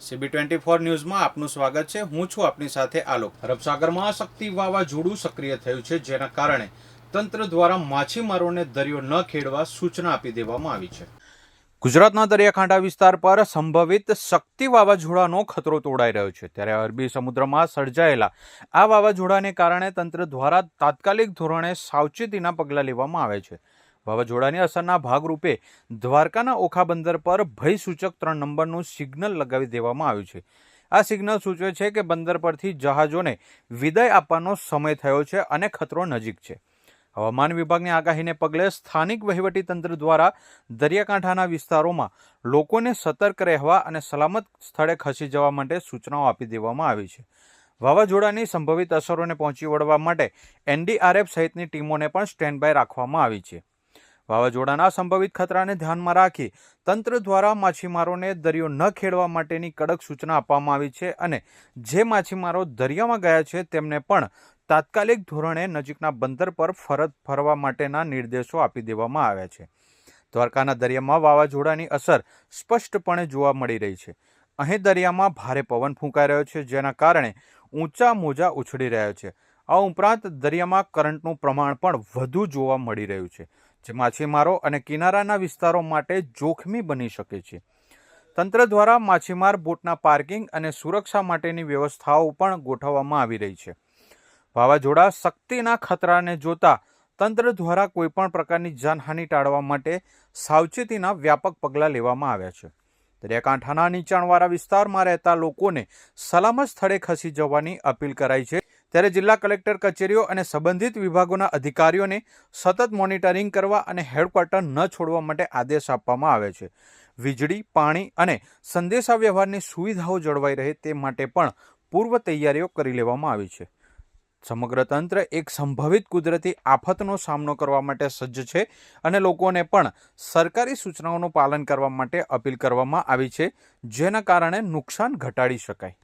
CB twenty four ન્યૂઝમાં આપનું સ્વાગત છે. હું છું આપની સાથે આલોક. અરબસાગરમાં શક્તિ વાવાઝોડું સક્રિય થયું છે, જેના કારણે તંત્ર દ્વારા માછીમારોને દરિયો ન ખેડવા સૂચના આપી દેવામાં આવી છે. ગુજરાતના દરિયાકાંઠા વિસ્તાર પર સંભવિત શક્તિ વાવાઝોડાનો ખતરો તોડાઈ રહ્યો છે. ત્યારે અરબી સમુદ્રમાં સર્જાયેલા આ વાવાઝોડાને કારણે તંત્ર દ્વારા તાત્કાલિક ધોરણે સાવચેતીના પગલાં લેવામાં આવે છે. વાવાઝોડાની અસરના ભાગરૂપે દ્વારકાના ઓખા બંદર પર ભયસૂચક ત્રણ નંબરનું સિગ્નલ લગાવી દેવામાં આવ્યું છે. આ સિગ્નલ સૂચવે છે કે બંદર પરથી જહાજોને વિદાય આપવાનો સમય થયો છે અને ખતરો નજીક છે. હવામાન વિભાગની આગાહીને પગલે સ્થાનિક વહીવટીતંત્ર દ્વારા દરિયાકાંઠાના વિસ્તારોમાં લોકોને સતર્ક રહેવા અને સલામત સ્થળે ખસી જવા માટે સૂચનાઓ આપી દેવામાં આવી છે. વાવાઝોડાની સંભવિત અસરોને પહોંચી વળવા માટે એનડીઆરએફ સહિતની ટીમોને પણ સ્ટેન્ડ બાય રાખવામાં આવી છે. વાવાઝોડાના સંભવિત ખતરાને ધ્યાનમાં રાખી તંત્ર દ્વારા માછીમારોને દરિયો ન ખેડવા માટેની કડક સૂચના આપવામાં આવી છે અને જે માછીમારો દરિયામાં ગયા છે તેમને પણ તાત્કાલિક ધોરણે નજીકના બંદર પર ફરજ ફરવા માટેના નિર્દેશો આપી દેવામાં આવ્યા છે. દ્વારકાના દરિયામાં વાવાઝોડાની અસર સ્પષ્ટપણે જોવા મળી રહી છે. અહીં દરિયામાં ભારે પવન ફૂંકાઈ રહ્યો છે, જેના કારણે ઊંચા મોજા ઉછળી રહ્યા છે. આ ઉપરાંત દરિયામાં કરંટનું પ્રમાણ પણ વધુ જોવા મળી રહ્યું છે. જે માછીમારો અને કિનારાના વિસ્તારો માટે જોખમી બની શકે છે. તંત્ર દ્વારા માછીમાર બોટના પાર્કિંગ અને સુરક્ષા માટેની વ્યવસ્થાઓ પણ ગોઠવવામાં આવી રહી છે. વાવાઝોડા શક્તિના ખતરાને જોતા તંત્ર દ્વારા કોઈપણ પ્રકારની જાનહાનિ ટાળવા માટે સાવચેતીના વ્યાપક પગલાં લેવામાં આવ્યા છે. દરિયાકાંઠાના નીચાણવાળા વિસ્તારમાં રહેતા લોકોને સલામત સ્થળે ખસી જવાની અપીલ કરાઈ છે. ત્યારે જિલ્લા કલેક્ટર કચેરીઓ અને સંબંધિત વિભાગોના અધિકારીઓને સતત મોનિટરિંગ કરવા અને હેડક્વાર્ટર ન છોડવા માટે આદેશ આપવામાં આવે છે. વીજળી, પાણી અને સંદેશાવ્યવહારની સુવિધાઓ જળવાઈ રહે તે માટે પણ પૂર્વ તૈયારીઓ કરી લેવામાં આવી છે. સમગ્ર તંત્ર એક સંભવિત કુદરતી આફતનો સામનો કરવા માટે સજ્જ છે અને લોકોને પણ સરકારી સૂચનાઓનું પાલન કરવા માટે અપીલ કરવામાં આવી છે, જેના કારણે નુકસાન ઘટાડી શકાય.